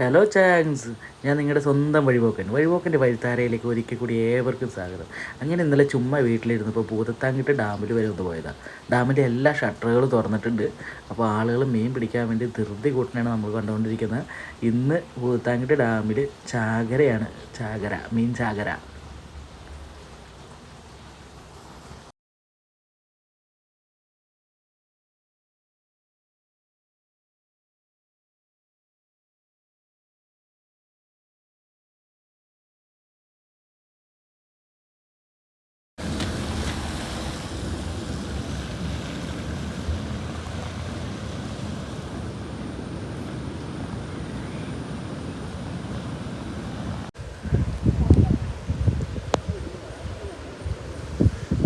Hello chance ഞാൻ നിങ്ങളുടെ സ്വന്തം വഴിപോക്കൻ. വഴിപോക്കന്റെ വഴിത്താരയിലേക്ക് ഒരിക്കൽ കൂടി ഏവർക്കും സ്വാഗതം. അങ്ങനെ ഇന്നലെ ചുമ്മാ വീട്ടിലിരുന്നപ്പോൾ ഭൂതത്താങ്കിട്ട് ഡാമിൽ വരെ ഒന്ന് പോയതാണ് ഡാമിന്റെ എല്ലാ ഷട്ടറുകളും തുറന്നിട്ടുണ്ട്. അപ്പോൾ ആളുകൾ മീൻ പിടിക്കാൻ വേണ്ടി ധൃതി കൂട്ടിനാണ് നമ്മൾ കണ്ടുകൊണ്ടിരിക്കുന്നത്. ഇന്ന് ഭൂതത്താങ്കിട്ട് ഡാമിൽ ചാകരയാണ്. ചാകര മീൻ ചാകര.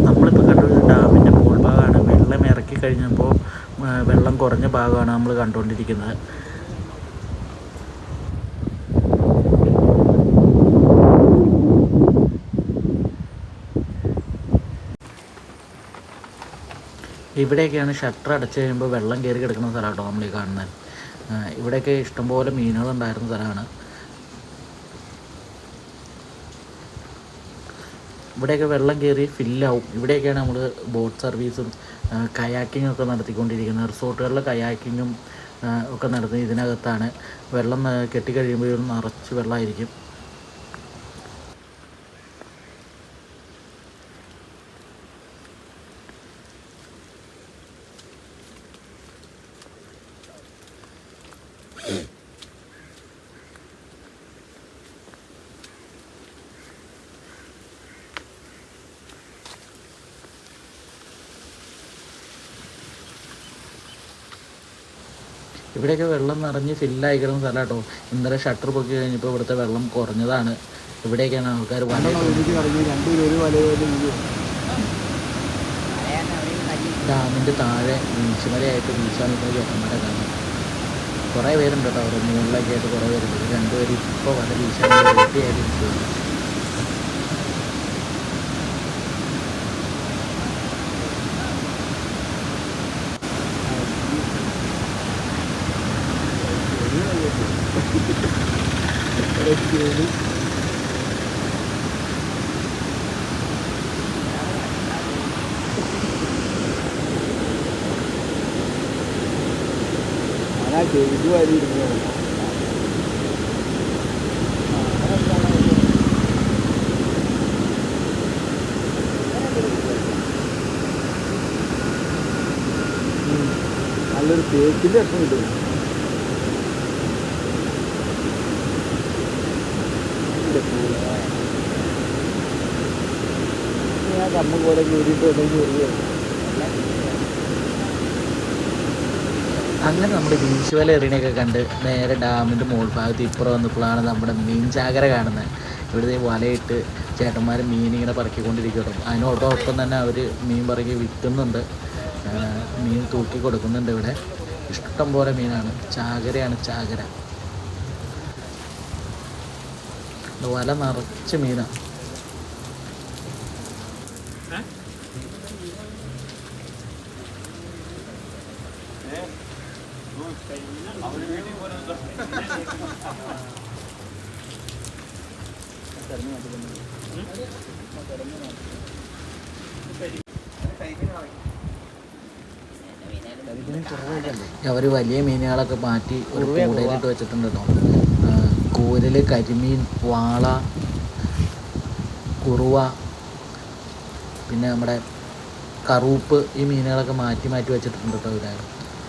നമ്മളിപ്പോൾ കണ്ടുവരുന്ന ഡാമിന്റെ മുകൾ ഭാഗമാണ്. വെള്ളം ഇറക്കി കഴിഞ്ഞപ്പോൾ വെള്ളം കുറഞ്ഞ ഭാഗമാണ് നമ്മൾ കണ്ടുകൊണ്ടിരിക്കുന്നത്. ഇവിടെയൊക്കെയാണ് ഷട്ടർ അടച്ചു കഴിയുമ്പോൾ വെള്ളം കയറി കിടക്കുന്ന സ്ഥലമാട്ടോ നമ്മൾ ഈ കാണുന്നത് ഇവിടെയൊക്കെ ഇഷ്ടംപോലെ മീനുകളുണ്ടായിരുന്ന സ്ഥലമാണ്. ഇവിടെയൊക്കെ വെള്ളം കയറി ഫില്ലാവും. ഇവിടെയൊക്കെയാണ് നമ്മൾ ബോട്ട് സർവീസും കയാക്കിങ്ങും ഒക്കെ നടത്തിക്കൊണ്ടിരിക്കുന്നത്. റിസോർട്ടുകളിൽ കയാക്കിങ്ങും ഒക്കെ നടത്തുന്നത് ഇതിനകത്താണ്. വെള്ളം കെട്ടിക്കഴിയുമ്പോഴും നിറച്ച് വെള്ളമായിരിക്കും. ഇവിടെയൊക്കെ വെള്ളം നിറഞ്ഞ് ഫില്ലായി കിടന്ന സ്ഥലം കേട്ടോ ഇന്നലെ ഷട്ടർ പൊക്കി കഴിഞ്ഞപ്പോൾ ഇവിടുത്തെ വെള്ളം കുറഞ്ഞതാണ്. ഇവിടെയൊക്കെയാണ് ആൾക്കാർ വല ഡാമിന്റെ താഴെ വീഴ്ചമലയായിട്ട് വീഴ്ച നിൽക്കുന്ന ചേട്ടന്മാരെ കാണാം കുറേ പേരുണ്ട് കേട്ടോ അവിടെ മുകളിലൊക്കെ ആയിട്ട് കുറേ പേരുണ്ട്. രണ്ടുപേരും ഇപ്പോൾ വല വീശാൻ ആ ചെയ്തു വരിയിരുന്നു നല്ലൊരു തേക്കിന്റെ രസം കിട്ടും. കമ്മ പോലെ അങ്ങനെ നമ്മുടെ ബീച്ച് വല എറിയണയൊക്കെ കണ്ട് നേരെ ഡാമിന്റെ മുകൾ ഭാഗത്ത് ഇപ്പുറം വന്നപ്പോഴാണ് നമ്മുടെ മീൻ ചാകര കാണുന്നത്. ഇവിടുത്തെ വലയിട്ട് ചേട്ടന്മാർ മീൻ ഇങ്ങനെ പറക്കിക്കൊണ്ടിരിക്കട്ടോ അതിനോടൊപ്പം തന്നെ അവർ മീൻ പറക്കി വിൽക്കുന്നുണ്ട് മീൻ തൂക്കി കൊടുക്കുന്നുണ്ട് ഇവിടെ. ഇഷ്ടം പോലെ മീനാണ്. ചാകരയാണ് ചാകര. വല നിറച്ച് മീനാണ് അവർ വലിയ മീനുകളൊക്കെ മാറ്റി ഒരു കൂടയിലിട്ട് വെച്ചിട്ടുണ്ട് കേട്ടോ കൂരൽ കരിമീൻ വാള കുറുവ പിന്നെ നമ്മുടെ കറൂപ്പ് ഈ മീനുകളൊക്കെ മാറ്റി മാറ്റി വെച്ചിട്ടുണ്ട് കേട്ടോ ഇവിടെ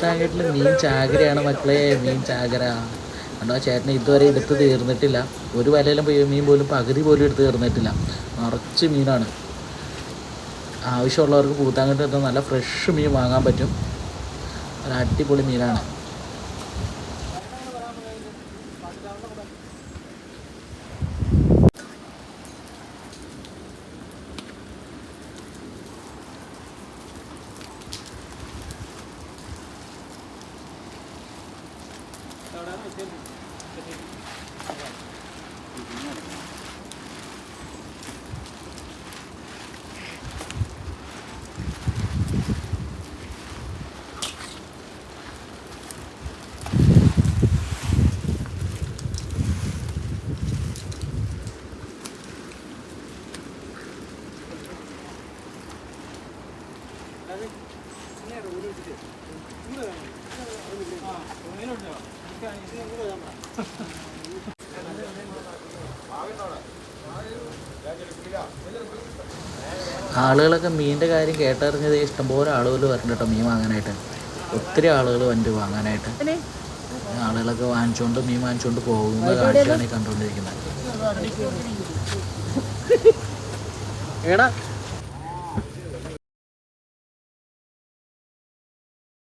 ഭൂത്താങ്കെട്ടിൽ മീൻ ചാകരയാണ് മക്കളെ? മീൻ ചാകര. കണ്ടോ ചേട്ടനെ ഇതുവരെ എടുത്ത് തീർന്നിട്ടില്ല. ഒരു വലയിലും പോയി മീൻ പോലും പകുതി പോലും എടുത്ത് തീർന്നിട്ടില്ല. നിറച്ച് മീനാണ്. ആവശ്യമുള്ളവർക്ക് കൂത്താങ്കട്ട് എത്താൻ നല്ല ഫ്രഷ് മീൻ വാങ്ങാൻ പറ്റും. ഒരു അടിപൊളി മീനാണ്. 오늘 그래. 오늘 그래. 아, 오늘 그래. ആളുകളൊക്കെ മീനിന്റെ കാര്യം കേട്ടറിഞ്ഞത് ഇഷ്ടംപോലെ ആളുകൾ വരണ്ട കേട്ടോ മീൻ വാങ്ങാനായിട്ട്. ഒത്തിരി ആളുകൾ വണ്ടി വാങ്ങാനായിട്ട്. ആളുകളൊക്കെ വാങ്ങിച്ചുകൊണ്ട് മീൻ വാങ്ങിച്ചുകൊണ്ട് പോകുന്ന കാഴ്ചയാണ് ഈ കണ്ടുകൊണ്ടിരിക്കുന്നത്. എടാ